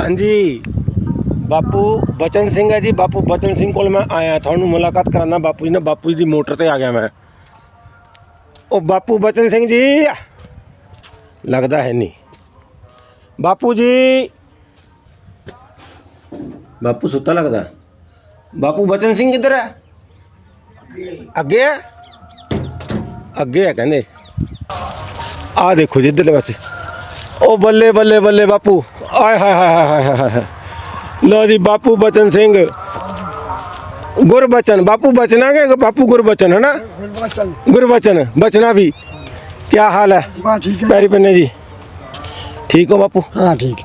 ਹਾਂਜੀ। ਬਾਪੂ ਬਚਨ ਸਿੰਘ ਹੈ ਜੀ। ਬਾਪੂ ਬਚਨ ਸਿੰਘ ਕੋਲ ਮੈਂ ਆਇਆ। ਤੁਹਾਨੂੰ ਮੁਲਾਕਾਤ ਕਰਾਉਣਾ ਬਾਪੂ ਜੀ ਨਾਲ। ਬਾਪੂ ਜੀ ਦੀ ਮੋਟਰ ਤੇ ਆ ਗਿਆ ਮੈਂ। ਉਹ ਬਾਪੂ ਬਚਨ ਸਿੰਘ ਜੀ। ਲੱਗਦਾ ਹੈ ਨਹੀਂ। ਬਾਪੂ ਜੀ। ਬਾਪੂ ਸੁੱਤਾ ਲੱਗਦਾ। ਬਾਪੂ ਬਚਨ ਸਿੰਘ ਕਿੱਧਰ ਹੈ? ਅੱਗੇ ਹੈ? ਅੱਗੇ ਹੈ ਕਹਿੰਦੇ। ਆ ਦੇਖੋ ਜੀ ਇੱਧਰਲੇ ਪਾਸੇ। ਉਹ ਬੱਲੇ ਬੱਲੇ ਬੱਲੇ ਬਾਪੂ। ਆਏ ਹਾਏ ਹਾਏ ਹਾਏ ਹਾਏ ਲੋ ਜੀ ਬਾਪੂ ਬਚਨ ਸਿੰਘ। ਗੁਰਬਚਨ ਬਾਪੂ ਬਚਨਾ ਕੇ ਬਾਪੂ ਗੁਰਬਚਨ ਹੈ ਨਾ ਗੁਰਬਚਨ ਬਚਨਾ ਵੀ। ਕੀ ਹਾਲ ਹੈ? ਪੈਰੀ ਪੰਨੇ ਜੀ। ਠੀਕ ਹੋ ਬਾਪੂ? ਹਾਂ ਠੀਕ।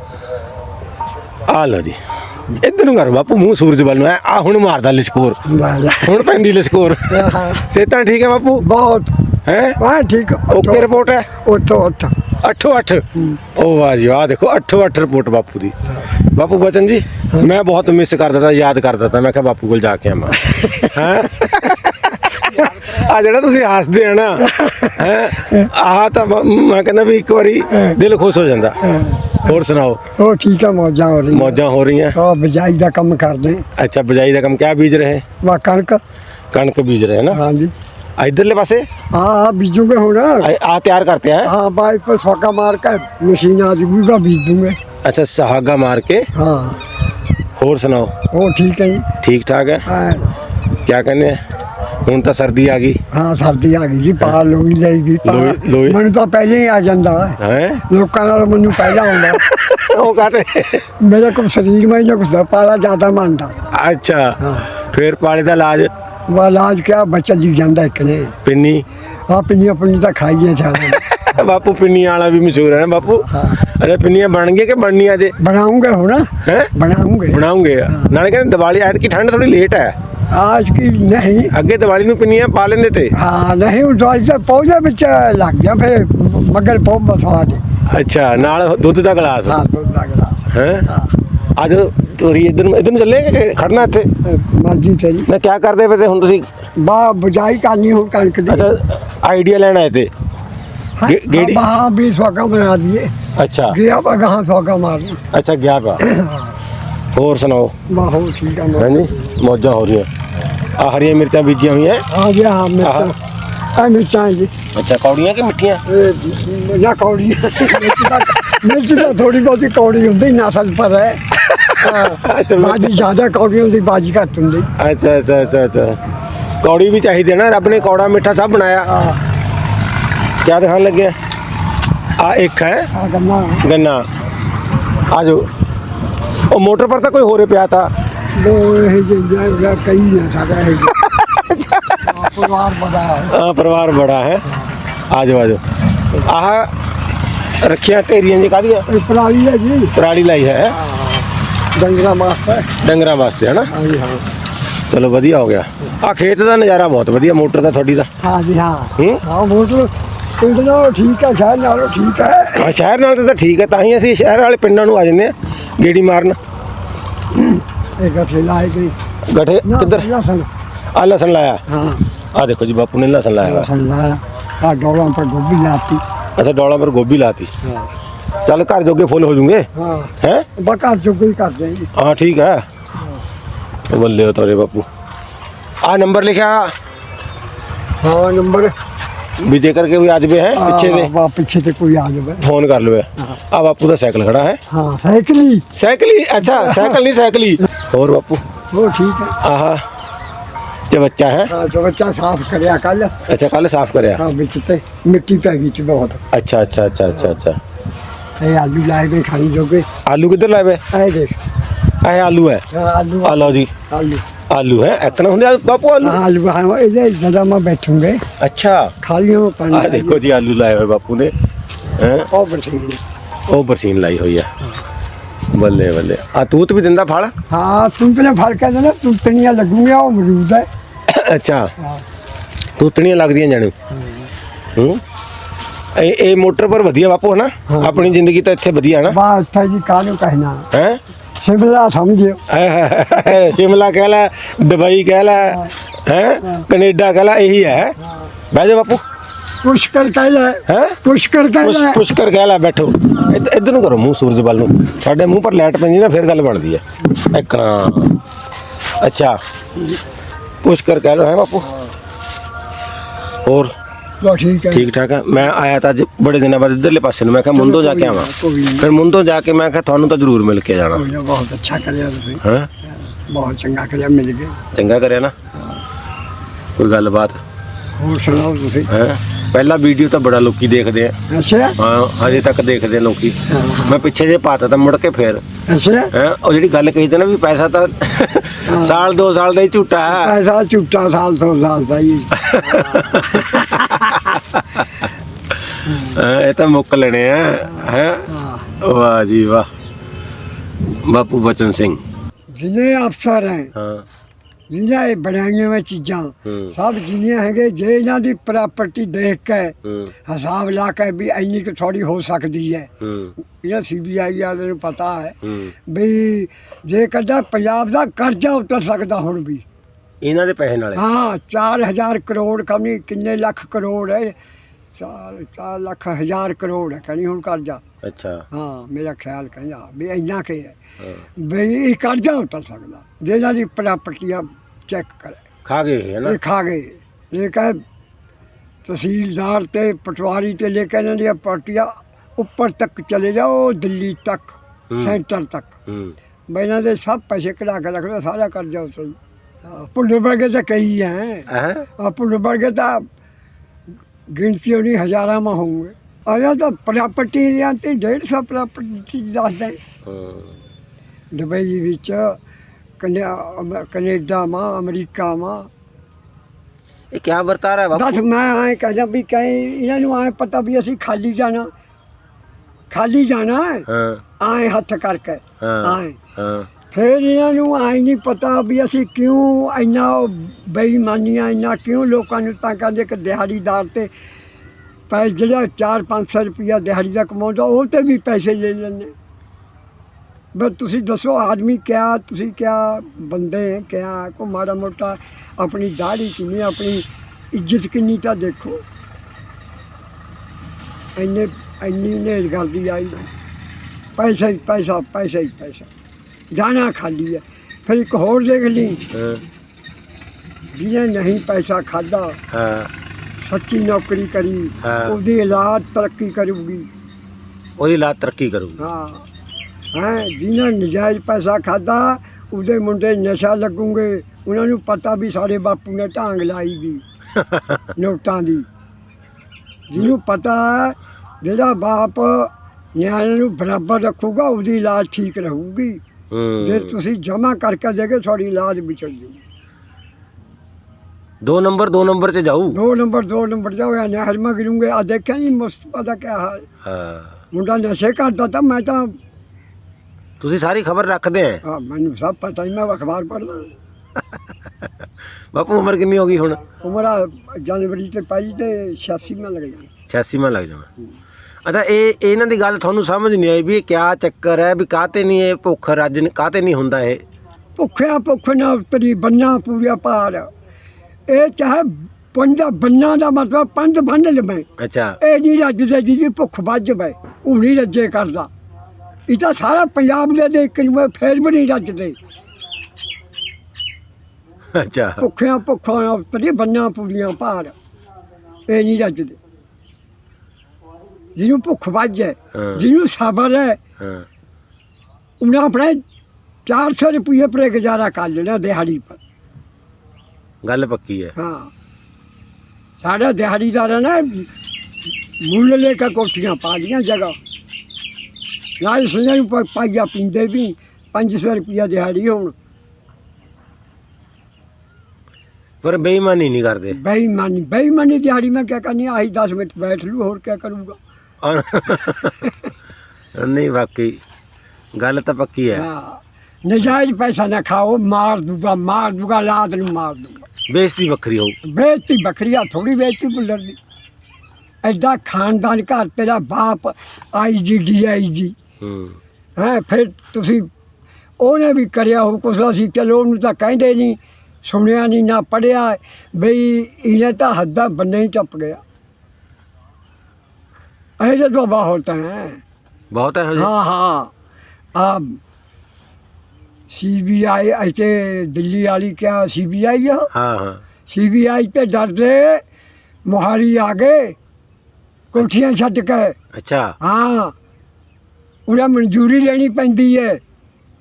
ਆ ਲੋ ਜੀ। ਇੱਧਰ ਨੂੰ ਕਰ ਬਾਪੂ ਮੂੰਹ ਸੂਰਜ ਵੱਲ ਨੂੰ। ਆ ਹੁਣ ਮਾਰਦਾ ਲਿਸ਼ਕੋਰ ਹੁਣ ਪੈਂਦੀ ਲਿਸ਼ਕੋਰ ਸੇਤਾਂ ਠੀਕ ਹੈ ਬਾਪੂ? ਬਹੁਤ। ਹੈ? ਹਾਂ ਠੀਕ। ਓਕੇ ਰਿਪੋਰਟ ਹੈ? ਉੱਠੋ ਉੱਠੋ। ਅੱਠੋ ਵਾਹ ਜੀ ਵਾਹ ਦੇਖੋ ਅੱਠੋ ਅੱਠ ਰਿਪੋਰਟ ਬਾਪੂ ਦੀ। ਬਾਪੂ ਬਚਨ ਜੀ ਮੈਂ ਬਹੁਤ ਮਿਸ ਕਰਦਾ ਤਾਂ ਯਾਦ ਕਰਦਾ ਤਾਂ ਮੈਂ ਕਿਹਾ ਬਾਪੂ ਕੋਲ ਜਾ ਕੇ ਆਵਾਂ। ਹਾਂ? ਆ ਜਿਹੜਾ ਤੁਸੀਂ ਹੱਸਦੇ ਆ ਨਾ ਹੈ? ਆਹ ਤਾਂ ਮੈਂ ਕਹਿੰਦਾ ਵੀ ਇੱਕ ਵਾਰੀ ਦਿਲ ਖੁਸ਼ ਹੋ ਜਾਂਦਾ। ਹੋਰ ਸੁਣਾਓ? ਉਹ ਠੀਕ ਆ ਮੌਜਾਂ ਹੋ ਰਹੀ ਮੌਜਾਂ ਹੋ ਰਹੀਆਂ। ਆ ਬਜਾਈ ਦਾ ਕੰਮ ਕਰਦੇ। ਅੱਛਾ ਬਜਾਈ ਦਾ ਕੰਮ ਕਿਆ ਬੀਜ ਰਹੇ? ਵਾ ਕਣਕ। ਕਣਕ ਬੀਜ ਰਹੇ ਨਾ? ਹਾਂਜੀ। इधरले पासे हाँ हाँ बीज दूंगे होना आ, आ तैयार करते हैं हाँ बाइक पर सहागा मार के मशीन आ जूगी का बीज दूंगे अच्छा सहागा मार ਹੋਰ ਸੁਣਾਓ? ਉਹ ਠੀਕ ਹੈ ਜੀ? ਠੀਕ ਠਾਕ ਹੈ? ਹਾਂ। ਕੀ ਕਹਿੰਦੇ ਆ? ਹੁਣ ਤਾਂ ਸਰਦੀ ਆ ਗਈ। ਹਾਂ ਸਰਦੀ ਆ ਗਈ ਜੀ ਪਾ ਲੋਈ ਲਈ ਵੀ ਪਾ ਮੈਨੂੰ ਤਾਂ ਪਹਿਲੇ ਹੀ ਆ ਜਾਂਦਾ ਹੈ। ਲੋਕਾਂ ਨਾਲ ਮੈਨੂੰ ਪਹਿਲਾਂ ਆਉਂਦਾ। ਉਹ ਕਹਤੇ? ਮੇਰਾ ਕੋਲ ਸਰੀਰ ਮੈਂ ਜੋ ਪਾਲਾ ਜ਼ਿਆਦਾ ਮੰਨਦਾ। ਅੱਛਾ। ਫੇਰ ਪਾਲੇ ਦਾ ਇਲਾਜ ਵਾ ਇਲਾਜ ਕਿਆ ਬੱਚਾ ਜੀ ਜਾਂਦਾ ਇੱਕ ਨੇ ਪਿੰਨੀ ਆ ਪਿੰਨੀਆਂ ਪੁੰਨੀ ਤਾਂ ਖਾਈਏ ਛਾਣਾ ਬਾਪੂ ਪਿੰਨੀਆਂ ਵਾਲਾ ਵੀ ਮਸ਼ਹੂਰ ਹੈ ਨਾ ਬਾਪੂ ਹਾਂ ਅਰੇ ਪਿੰਨੀਆਂ ਬਣ ਗਈਆਂ ਕਿ ਬਣਨੀਆਂ ਜੇ ਬਣਾਉਂਗੇ ਹੁਣ ਹੈ ਬਣਾਉਂਗੇ ਬਣਾਉਂਗੇ ਨਾਲੇ ਕਹਿੰਦੇ ਦੀਵਾਲੀ ਆਇਤ ਕੀ ਠੰਡ ਥੋੜੀ ਲੇਟ ਹੈ आज की नहीं ਅੱਗੇ ਦੀਵਾਲੀ ਨੂੰ ਪਿੰਨੀਆਂ ਪਾ ਲੈਂਦੇ ਤੇ हाँ नहीं उस दवाई से पौधे ਵਿੱਚ ਲੱਗ ਗਿਆ ਫਿਰ ਮਗਰ ਬਹੁਤ ਬਸਵਾ ਦੇ ਅੱਛਾ ਨਾਲ ਦੁੱਧ ਦਾ ਗਲਾਸ ਹਾਂ ਦੁੱਧ ਦਾ ਗਲਾਸ ਹੈ ਹਾਂ ਅੱਜ ਤੁਸੀਂ ਇਧਰ ਨੂੰ ਇਧਰ ਨੂੰ ਚੱਲੇ ਕਿ ਖੜਨਾ ਇੱਥੇ? ਮਰਜ਼ੀ ਤੇਰੀ ਮੈਂ ਕਿਆ ਕਰਦੇ ਪਏ ਤੇ ਹੁਣ ਤੁਸੀਂ? ਬਾ ਬੁਝਾਈ ਕਰਨੀ ਹੁਣ ਕਣਕ ਦੀ। ਅੱਛਾ ਆਈਡੀਆ ਲੈਣ ਆਏ ਤੇ? ਹਾਂ, ਗੇ- ਗੇੜੀ- ਹਾਂ ਵੀ ਸਵਾਗਾ ਬਣਾ ਦਈਏ। ਅੱਛਾ। ਗਿਆ ਬਾ ਗਾਂ ਸਵਾਗਾ ਮਾਰਨੀ। ਅੱਛਾ ਗਿਆ ਪਾ ਹੋਰ ਸੁਣਾਓ? ਬਾ ਹੋ ਠੀਕ ਆ ਮੈਂ ਹਾਂਜੀ ਮੌਜਾਂ ਹੋ ਰਹੀਆਂ। ਆ ਹਰੀਆਂ ਮਿਰਚਾਂ ਬੀਜੀਆਂ ਹੋਈਆਂ? ਆ ਗਿਆ ਹਾਂ ਮਿਰਚਾਂ। ਆ ਮਿਰਚਾਂ ਜੀ। ਅੱਛਾ ਕੌੜੀਆਂ ਕਿ ਮਿੱਠੀਆਂ? ਇਹ ਨਾ ਕੌੜੀ ਮਿਰਚ ਤਾਂ ਮਿਰਚ ਤਾਂ ਥੋੜੀ ਬਹੁਤੀ ਕੌੜੀ ਹੁੰਦੀ ਨਸਲ ਪਰ ਹੈ। ਬਾਜੀ ਜ਼ਿਆਦਾ ਕੌੜੀ ਹੁੰਦੀ ਬਾਜੀ ਘੱਟ ਹੁੰਦੀ। ਅੱਛਾ ਅੱਛਾ ਅੱਛਾ ਅੱਛਾ। ਕੌੜੀ ਵੀ ਚਾਹੀਦੀ ਹੈ ਨਾ ਰੱਬ ਨੇ ਕੌੜਾ ਮਿੱਠਾ ਸਭ ਬਣਾਇਆ। ਕਿਆ ਦਿਖਾਣ ਲੱਗਿਆ ਆ? ਇੱਕ ਹੈ। ਆ ਗੰਨਾ। ਗੰਨਾ। ਆ ਜੋ ਉਹ ਮੋਟਰ ਪਰ ਤਾਂ ਕੋਈ ਹੋਰੇ ਪਿਆ ਤਾ। ਲੋ ਇਹ ਜਿਹੜਾ ਕਈ ਨਾ ਸਕਦਾ ਹੈ ਪਰਿਵਾਰ ਬੜਾ ਹੈ। ਆ ਪਰਿਵਾਰ ਬੜਾ ਹੈ। ਆ ਜਾਓ ਆ ਜਾਓ। ਆਹ ਰੱਖਿਆ ਢੇਰੀਆਂ ਜੀ ਕਾਦੀਆਂ ਪਰਾਲੀ ਹੈ ਜੀ। ਪਰਾਲੀ ਲਾਈ ਹੈ। ਡੰਗਰਾ ਹੈ ਡੰਗਰਾਂ ਵਾਸਤੇ ਹਨਾ? ਹਾਂ ਜੀ ਹਾਂ। ਚਲੋ ਵਧੀਆ ਹੋ ਗਿਆ। ਆ ਖੇਤ ਦਾ ਨਜ਼ਾਰਾ ਬਹੁਤ ਵਧੀਆ ਮੋਟਰ ਦਾ ਤੁਹਾਡੀ ਦਾ? ਹਾਂ ਜੀ ਹਾਂ। ਹੂੰ? ਹਾਂ ਮੋਟਰ ਪਿੰਡ ਨਾਲੋਂ ਠੀਕ ਹੈ ਸ਼ਹਿਰ ਨਾਲੋਂ ਠੀਕ ਹੈ ਆ ਸ਼ਹਿਰ ਨਾਲ ਤਾਂ ਠੀਕ ਹੈ ਤਾਂ ਹੀ ਅਸੀਂ ਸ਼ਹਿਰ ਵਾਲੇ ਪਿੰਡਾਂ ਨੂੰ ਆ ਜਾਂਦੇ ਆ ਗੇੜੀ ਮਾਰਨ। ਇਹ ਗੱਠੇ ਲਾਏ ਗਈ ਗਠੇ ਕਿੱਧਰ? ਆ ਲਸਣ ਲਾਇਆ? ਹਾਂ। ਆ ਦੇਖੋ ਜੀ ਬਾਪੂ ਨੇ ਲਸਣ ਲਾਇਆ। ਲਸਣ ਲਾਇਆ ਆ ਡੋਲਾਂ ਪਰ ਗੋਭੀ ਲਾਤੀ। ਅੱਛਾ ਡੋਲਾਂ ਪਰ ਗੋਭੀ ਲਾਤੀ। ਹਾਂ। ਚੱਲ ਘਰ ਜੋਗੇ ਫੁੱਲ ਹੋ ਜੂਗੇ ਹਾਂ ਹੈ ਬਕਰ ਚੁੱਕ ਹੀ ਕਰਦੇ ਜੀ ਹਾਂ ਠੀਕ ਹੈ ਬੱਲੇ ਹੋ ਤੋਰੇ ਬਾਪੂ ਆ ਨੰਬਰ ਲਿਖਿਆ ਹਾਂ ਨੰਬਰ ਵੀ ਜੇ ਕਰਕੇ ਵੀ ਅੱਜ ਵੀ ਹੈ ਪਿੱਛੇ ਦੇ ਵਾ ਪਿੱਛੇ ਤੇ ਕੋਈ ਆ ਜਾਵੇ ਫੋਨ ਕਰ ਲਵੇ ਆ ਬਾਪੂ ਦਾ ਸਾਈਕਲ ਖੜਾ ਹੈ ਹਾਂ ਸਾਈਕਲੀ ਸਾਈਕਲ ਹੀ ਅੱਛਾ ਸਾਈਕਲ ਨਹੀਂ ਸਾਈਕਲ ਹੀ ਹੋਰ ਬਾਪੂ ਉਹ ਠੀਕ ਹੈ ਆਹਾ ਤੇ ਬੱਚਾ ਹੈ ਹਾਂ ਜੋ ਬੱਚਾ ਸਾਫ਼ ਕਰਿਆ ਕੱਲ ਅੱਛਾ ਕੱਲ ਸਾਫ਼ ਕਰਿਆ ਹਾਂ ਵਿੱਚ ਤੇ ਮਿੱਟੀ ਪੈ ਗਈ ਸੀ ਬਹੁਤ ਅੱਛਾ ਅੱਛਾ ਅੱਛਾ ਅੱਛਾ ਅੱਛਾ ਇਹ ਆਲੂ ਲਾਏ ਗਏ ਖਾਣੀ ਜੋਗੇ ਆਲੂ ਕਿੱਧਰ ਲਾਏ ਵੇ ਇਹ ਦੇਖ ਇਹ ਆਲੂ ਹੈ ਹਾਂ, ਆਲੂ ਆ ਲਓ ਜੀ ਆਲੂ ਆਲੂ ਹੈ ਇਤਨਾ ਹੁੰਦੇ ਆ ਬਾਪੂ ਆਲੂ ਹਾਂ, ਆਲੂ ਹਾਂ ਇਹਦੇ ਜਦਾ ਮੈਂ ਬੈਠੂਗੇ ਅੱਛਾ ਖਾਲੀਆਂ में पानी ਆ ਦੇਖੋ ਜੀ ਆਲੂ ਲਾਏ ਹੋਏ ਬਾਪੂ ਨੇ ਹੈ ਉਹ ਬਰਸੀਨ ਉਹ ਬਰਸੀਨ ਲਾਈ ਹੋਈ ਆ ਬੱਲੇ ਬੱਲੇ ਆ ਤੂਤ ਵੀ ਦਿੰਦਾ ਫਲ ਹਾਂ ਤੂੰ ਤੇ ਫਲ ਕਹਿੰਦੇ ਨਾ ਤੁੰਤਣੀਆਂ ਲੱਗੂਗੀਆਂ ਉਹ ਮੌਜੂਦ ਹੈ ਅੱਛਾ ਹਾਂ ਤੂਤਣੀਆਂ ਲੱਗਦੀਆਂ ਜਾਣੂ ਹੂੰ ਇਹ ਇਹ ਮੋਟਰ ਪਰ ਵਧੀਆ ਬਾਪੂ ਹਨਾ? ਹਾਂ। ਆਪਣੀ ਜ਼ਿੰਦਗੀ ਤਾਂ ਇੱਥੇ ਵਧੀਆ ਹਨਾ? ਬਾਤ ਤਾਂ ਜੀ ਕਾਹਨੂੰ ਕਹਿਣਾ? ਹੈ? ਸਿਮਲਾ ਸਮਝਿਓ। ਸ਼ਿਮਲਾ ਕਹਿ ਲੈ ਦੁਬਈ ਕਹਿ ਲੈ ਹੈ। ਕੈਨੇਡਾ ਕਹਿ ਲੈ ਇਹੀ ਹੈ ਬਹਿ ਜਾ ਬਾਪੂ। ਪੁਸ਼ਕਰ ਕਹਿ ਲੈ। ਹੈ? ਪੁਸ਼ਕਰ ਕਹਿ ਲੈ। ਪੁਸ਼ਕਰ ਕਹਿ ਲੈ ਬੈਠੋ। ਇੱਧ- ਇੱਧਰ ਨੂੰ ਕਰੋ ਮੂੰਹ ਸੂਰਜ ਵੱਲ ਨੂੰ। ਸਾਡੇ ਮੂੰਹ ਪਰ ਲਾਈਟ ਪੈਂਦੀ ਨਾ ਫਿਰ ਗੱਲ ਬਣਦੀ ਹੈ। ਇੱਕਣਾ। ਅੱਛਾ। ਪੁਸ਼ਕਰ ਕਹਿ ਲੋ ਹੈ ਬਾਪੂ? ਹੋਰ? ਠੀਕ ਹੈ। ਠੀਕ ਠਾਕ ਹੈ ਮੈਂ ਆਇਆ ਤਾਂ ਅੱਜ ਬੜੇ ਦਿਨਾਂ ਬਾਅਦ ਇੱਧਰਲੇ ਪਾਸੇ ਨੂੰ। ਮੈਂ ਕਿਹਾ ਮੁੰਦੋ ਜਾ ਕੇ ਆਵਾਂ। ਕੋਈ ਨਹੀਂ। ਫਿਰ ਮੁੰਦੋ ਜਾ ਕੇ ਮੈਂ ਕਿਹਾ ਤੁਹਾਨੂੰ ਤਾਂ ਜ਼ਰੂਰ ਮਿਲ ਕੇ ਜਾਣਾ। ਬਹੁਤ ਅੱਛਾ ਕਰਿਆ ਤੁਸੀਂ। ਹਾਂ? ਬਹੁਤ ਚੰਗਾ ਕਰਿਆ ਮਿਲ ਗਏ। ਚੰਗਾ ਕਰਿਆ ਨਾ? ਕੋਈ ਗੱਲਬਾਤ? ਹੋਰ ਸੁਣਾਓ ਤੁਸੀਂ? ਹੈ? ਪਹਿਲਾ ਵੀਡੀਓ ਤਾਂ ਬੜਾ ਲੋਕੀ ਦੇਖਦੇ ਆ। ਅੱਛਾ। ਹਾਂ ਹਜੇ ਤੱਕ ਦੇਖਦੇ ਆ ਲੋਕੀ। ਮੈਂ ਪਿੱਛੇ ਜੇ ਪਾਤਾ ਤਾਂ ਮੁੜ ਕੇ ਫੇਰ। ਅੱਛਾ। ਹੈਂ? ਉਹ ਜਿਹੜੀ ਗੱਲ ਕਹੀ ਤੇ ਨਾ ਵੀ ਪੈਸਾ ਤਾਂ ਸਾਲ ਦੋ ਸਾਲ ਦਾ ਹੀ ਝੂਟਾ ਹੈ। ਪੈਸਾ ਝੂਠਾ ਸਾਲ ਤੋਂ ਸਾਲ ਦਾ ਹੀ। ਹੈਂ, ਇਹ ਤਾਂ ਮੁੱਕ ਲੈਣੇ ਆ ਹੈ? ਵਾਹ ਜੀ ਵਾਹ। ਬਾਪੂ ਬਚਨ ਸਿੰਘ। ਜਿੰਨੇ ਅਫਸਰ ਹੈ ਹਾਂ। ਜਿਨ੍ਹਾਂ ਇਹ ਬਣਾਈਆਂ ਹੋਈਆਂ ਚੀਜ਼ਾਂ ਹੂੰ। ਸਭ ਜਿੰਨੀਆਂ ਹੈਗੇ ਜੇ ਇਹਨਾਂ ਦੀ ਪ੍ਰਾਪਰਟੀ ਦੇਖ ਕੇ ਹੂੰ। ਹਿਸਾਬ ਲਾ ਕੇ ਵੀ ਇੰਨੀ ਕੁ ਥੋੜੀ ਹੋ ਸਕਦੀ ਹੈ। ਹੂੰ। ਇਹਨਾਂ ਸੀਬੀਆਈ ਵਾਲਿਆਂ ਨੂੰ ਪਤਾ ਹੈ ਹੂੰ। ਵੀ ਜੇ ਕਦਾ ਪੰਜਾਬ ਦਾ ਕਰਜ਼ਾ ਉਤਰ ਸਕਦਾ ਹੁਣ ਵੀ। ਇਹਨਾਂ ਦੇ ਪੈਸੇ ਨਾਲੇ। ਹਾਂ 4000 ਕਰੋੜ ਕਮੀ ਕਿੰਨੇ ਲੱਖ ਕਰੋੜ ਹੈ? 4 4 ਲੱਖ ਹਜ਼ਾਰ ਕਰੋੜ ਹੈ ਕਹਿੰਦੀ ਹੁਣ ਕਰਜ਼ਾ ਅੱਛਾ। ਹਾਂ ਮੇਰਾ ਖਿਆਲ ਕਹਿੰਦਾ ਵੀ ਇੰਨਾ ਕੀ ਹੈ। ਹਾਂ। ਵੀ ਇਹ ਕਰਜ਼ਾ ਉਤਰ ਸਕਦਾ ਜਿਹਨਾਂ ਦੀ ਪ੍ਰਾਪਰਟੀਆਂ ਚੈੱਕ ਕਰੇ। ਖਾ ਗਏ ਹੈ ਨਾ ਇਹ ਖਾ ਗਏ। ਇਹ ਕਹੇ ਤਹਿਸੀਲਦਾਰ ਤੇ ਪਟਵਾਰੀ ਤੇ ਲੈ ਕੇ ਇਹਨਾਂ ਦੀਆਂ ਪਾਰਟੀਆਂ ਉੱਪਰ ਤੱਕ ਚਲੇ ਜਾਓ ਦਿੱਲੀ ਤੱਕ ਹੂੰ। ਸੈਂਟਰ ਤੱਕ। ਹੂੰ। ਬਈ ਇਹਨਾਂ ਦੇ ਸਭ ਪੈਸੇ ਕਢਾ ਕੇ ਰੱਖਦੇ ਸਾਰਾ ਕਰਜ਼ਾ ਉਤਰ ਪੁੱਲ ਵਰਗੇ ਤਾਂ ਕਈ ਹੈ? ਹੈ ਆ ਪੁੱਲ ਵਰਗੇ ਤਾਂ ਗਿਣਤੀ ਹੋਣੀ ਹਜ਼ਾਰਾਂ ਮਾ ਹੋਣਗੇ ਆਇਆ ਤਾਂ ਪ੍ਰਾਪਰਟੀ ਤੇ 150 ਪ੍ਰਾਪਰਟੀ ਦੱਸਦੇ ਹਾਂ। ਦੁਬਈ ਵਿੱਚ ਕੈਨੇਡਾ ਮਾ ਅਮਰੀਕਾ ਮਾ ਇਹ ਕੀ ਵਰਤਾਰਾ ਹੈ ਦੱਸ ਬਾਪੂ ਮੈਂ ਆਏ ਕਹਿੰਦਾ ਵੀ ਕਹੀਂ ਇਹਨਾਂ ਨੂੰ ਆਏ ਪਤਾ ਵੀ ਅਸੀਂ ਖਾਲੀ ਜਾਣਾ। ਖਾਲੀ ਜਾਣਾ ਹੈ। ਹਾਂ ਆਏ ਹੱਥ ਕਰਕੇ। ਹਾਂ ਹਾਂ। ਫਿਰ ਇਹਨਾਂ ਨੂੰ ਆਏ ਨਹੀਂ ਪਤਾ ਵੀ ਅਸੀਂ ਕਿਉਂ ਇੰਨਾ ਬੇਈਮਾਨੀਆਂ, ਇੰਨਾ ਕਿਉਂ ਲੋਕਾਂ ਨੂੰ ਤਾਂ ਕਹਿੰਦੇ ਕਿ ਦਿਹਾੜੀਦਾਰ ਤੇ ਪੈ, ਜਿਹੜਾ 4-500 ਰੁਪਇਆ ਦਿਹਾੜੀ ਦਾ ਕਮਾਉਂਦਾ, ਉਹ ਤੇ ਵੀ ਪੈਸੇ ਲੈ ਲੈਂਦੇ। ਬਸ ਤੁਸੀਂ ਦੱਸੋ, ਆਦਮੀ ਕਿਆ, ਤੁਸੀਂ ਕਿਆ ਬੰਦੇ ਹੈ, ਕਿਆ ਕੋ ਮਾੜਾ ਮੋਟਾ ਆਪਣੀ ਦਾੜੀ ਕਿੰਨੀ, ਆਪਣੀ ਇੱਜ਼ਤ ਕਿੰਨੀ ਤਾਂ ਦੇਖੋ। ਇੰਨੇ, ਇੰਨੀ ਨੇਰਗਰਦੀ ਆਈ। ਪੈਸਾ ਹੀ ਪੈਸਾ ਪੈਸਾ ਹੀ ਪੈਸਾ। ਜਾਣਾ ਖਾਲੀ ਹੈ ਫਿਰ ਇੱਕ ਹੋਰ ਦੇਖ ਲਈ। ਹਾਂ, ਜਿਹਨੇ ਨਹੀਂ ਪੈਸਾ ਖਾਦਾ ਹਾਂ। ਸੱਚੀ ਨੌਕਰੀ ਕਰੀ ਹਾਂ। ਉਹਦੀ ਔਲਾਦ ਤਰੱਕੀ ਕਰੂਗੀ। ਉਹਦੀ ਲਾਤ ਤਰੱਕੀ ਕਰੂਗੀ। ਹਾਂ। ਹੈ ਜਿਹਨੇ ਨਜਾਇਜ਼ ਪੈਸਾ ਖਾਦਾ ਉਹਦੇ ਮੁੰਡੇ ਨਸ਼ਾ ਲੱਗੂਗੇ। ਉਹਨਾਂ ਨੂੰ ਪਤਾ ਵੀ ਸਾਡੇ ਬਾਪੂ ਨੇ ਢਾਂਗ ਲਾਈ ਵੀ ਨੋਟਾਂ ਦੀ। ਜਿਹਨੂੰ ਪਤਾ ਹੈ, ਜਿਹੜਾ ਬਾਪ ਨਿਆਣਿਆਂ ਨੂੰ ਬਰਾਬਰ ਰੱਖੂਗਾ ਉਹਦੀ ਇਲਾਜ ਠੀਕ ਰਹੂਗੀ। ਜੇ ਤੁਸੀਂ ਜਮਾ ਕਰਕੇ ਦੇਗੇ ਤੁਹਾਡੀ ਇਲਾਜ ਵਿਚੜ ਜੂਗੀ ਦੋ ਨੰਬਰ ਦੋ ਨੰਬਰ ਚ ਜਾਊ। ਦੋ ਨੰਬਰ ਦੋ ਨੰਬਰ ਜਾਓ ਜਾਂ ਨਹਿਰ ਮਾ ਗਿਰੂੰਗੇ ਆ ਦੇਖਿਆ ਨਹੀਂ ਮੁਸਤਫਾ ਦਾ ਕਿਆ ਹਾਲ? ਹਾਂ। ਮੁੰਡਾ ਨਸ਼ੇ ਕਰਦਾ ਤਾਂ ਮੈਂ ਤਾਂ ਤੁਸੀਂ ਸਾਰੀ ਖਬਰ ਰੱਖਦੇ ਆ ਆ, ਮੈਨੂੰ ਸਭ ਪਤਾ ਹੀ ਮੈਂ ਅਖਬਾਰ ਪੜ੍ਹਦਾ। ਬਾਪੂ ਉਮਰ ਕਿੰਨੀ ਹੋ ਗਈ ਹੁਣ? ਉਮਰ ਆ ਜਨਵਰੀ ਤੇ ਪਾਈ ਤੇ 86 ਮੈਂ ਲੱਗ ਜਾਣਾ। 86 ਮਾਂ ਲੱਗ ਜਾਣਾ। ਅੱਛਾ ਇਹ ਇਹਨਾਂ ਦੀ ਗੱਲ ਤੁਹਾਨੂੰ ਸਮਝ ਨਹੀਂ ਆਈ ਵੀ ਇਹ ਕਿਆ ਚੱਕਰ ਹੈ ਵੀ ਕਾਤੇ ਨਹੀਂ ਇਹ ਭੁੱਖ ਰੱਜ ਕਾਤੇ ਨਹੀਂ ਹੁੰਦਾ ਇਹ? ਭੁੱਖਿਆ ਭੁੱਖ ਨਾ ਉਤਰੀ ਬੰਨਾ ਪੂਰਿਆ ਪਾਰ ਇਹ ਚਾਹੇ ਪੰਜਾ ਬੰਨਾ ਦਾ ਮਤਲਬ ਪੰਜ ਬੰਨ ਲਵੇਂ। ਅੱਛਾ। ਇਹ ਨਹੀਂ ਰੱਜਦੇ ਜਿਹਦੀ ਭੁੱਖ ਵੱਜ ਪਏ ਉਹ ਨਹੀਂ ਰੱਜੇ ਕਰਦਾ। ਇਹ ਤਾਂ ਸਾਰਾ ਪੰਜਾਬ ਦੇ ਦੇ ਇੱਕ ਨੂੰ ਫੇਰ ਵੀ ਨਹੀਂ ਰੱਜਦੇ। ਅੱਛਾ। ਭੁੱਖਿਆਂ ਭੁੱਖਾਂ ਉਤਰੀ ਬੰਨਾ ਪੂਰੀਆਂ ਭਾਰ ਇਹ ਨਹੀਂ ਰੱਜਦੇ। ਜਿਹਨੂੰ ਭੁੱਖ ਵੱਜ ਹੈ ਹਾਂ। ਜਿਹਨੂੰ ਸਬਰ ਹੈ ਹਾਂ। ਉਹਨਾਂ ਆਪਣੇ 400 ਰੁਪਏ ਪਰ ਗੁਜ਼ਾਰਾ ਕਰ ਲੈਣਾ ਦਿਹਾੜੀ ਪਰ। ਗੱਲ ਪੱਕੀ ਹੈ। ਹਾਂ। ਸਾਡਾ ਦਿਹਾੜੀਦਾਰ ਨਾ ਮੁੱਲ ਲੈ ਕੇ ਕੋਠੀਆਂ ਪਾ ਲੀਆਂ ਜਗ੍ਹਾ। ਨਾਲ ਸੁਣਿਆ ਨੂੰ ਪ- ਪਾਈਆ ਪੀਂਦੇ ਵੀ 500 ਰੁਪਿਆ ਦਿਹਾੜੀ ਹੁਣ। ਪਰ ਬੇਈਮਾਨੀ ਨਹੀਂ ਕਰਦੇ। ਬੇਈਮਾਨੀ ਬੇਈਮਾਨੀ ਦਿਹਾੜੀ ਮੈਂ ਕਿਆ ਕਰਨੀ ਆਹੀ 10 ਮਿੰਟ ਬੈਠ ਲੂ ਹੋਰ ਕਿਆ ਕਰੂੰਗਾ। ਔਰ- ਨਹੀਂ ਵਾਕਈ ਗੱਲ ਤਾਂ ਪੱਕੀ ਹੈ। ਹਾਂ। ਨਜਾਇਜ਼ ਪੈਸਾ ਨਾ ਖਾਓ ਮਾਰ ਦੂਗਾ ਮਾਰ ਦੂਗਾ ਲਾਦ ਨੂੰ ਮਾਰ ਦੂਗਾ। ਬੇਇੱਜ਼ਤੀ ਵੱਖਰੀ ਹੋਊ। ਬੇਇੱਜ਼ਤੀ ਬੱਕਰੀਆ ਥੋੜੀ ਬੇਇੱਜ਼ਤੀ ਬੁੱਲਰ ਦੀ। ਐਡਾ ਖਾਨਦਾਨ ਘਰ ਤੇਰਾ ਬਾਪ ਆਈ ਜੀ ਡੀ ਆਈ ਜੀ। ਹੂੰ। ਹੈ ਫਿਰ ਤੁਸੀਂ ਉਹਨੇ ਵੀ ਕਰਿਆ ਹੋ ਕੁਛ ਅਸੀਂ ਚਲੋ ਉਹਨੂੰ ਤਾਂ ਕਹਿੰਦੇ ਨਹੀਂ ਸੁਣਿਆ ਨਹੀਂ ਨਾ ਪੜਿਆ ਬਈ ਇਹਨੇ ਤਾਂ ਹੱਦਾਂ ਬੰਨੇ ਹੀ ਟੱਪ ਗਿਆ। ऐसे तो बहुत हैं ਬਹੁਤ ਹੈ ਜੀ हाँ हाँ अब सीबीआई ऐसे दिल्ली वाली क्या सीबीआई है ਹਾਂ ਹਾਂ सीबीआई पे डर से मोहारी आ गए कोठियां छट के ਅੱਛਾ हाँ उन्हें मंजूरी लेनी पैंदी है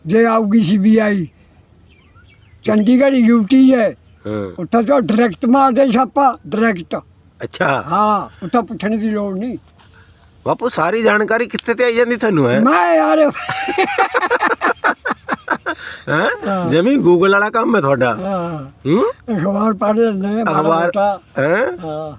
जे आऊगी सीबीआई चंडीगढ़ यूटी है ਹਾਂ उत्थे तो डायरेक्ट मार दे छापा डायरेक्ट ਅੱਛਾ हाँ उत्थे पुछने की लोड़ नहीं ਬਾਪੂ ਸਾਰੀ ਜਾਣਕਾਰੀ ਕਿੱਥੇ ਤੇ ਆਈ ਜਾਂਦੀ ਤੁਹਾਨੂੰ ਹੈ? ਮੈਂ ਯਾਰ ਹਾਂ? ਜਮੀ ਗੂਗਲ ਵਾਲਾ ਕੰਮ ਹੈ ਤੁਹਾਡਾ। ਹਾਂ। ਹੂੰ? ਅਖਬਾਰ ਪੜ੍ਹ ਲੈਂਦੇ ਅਖਬਾਰ ਹਾਂ? ਹਾਂ।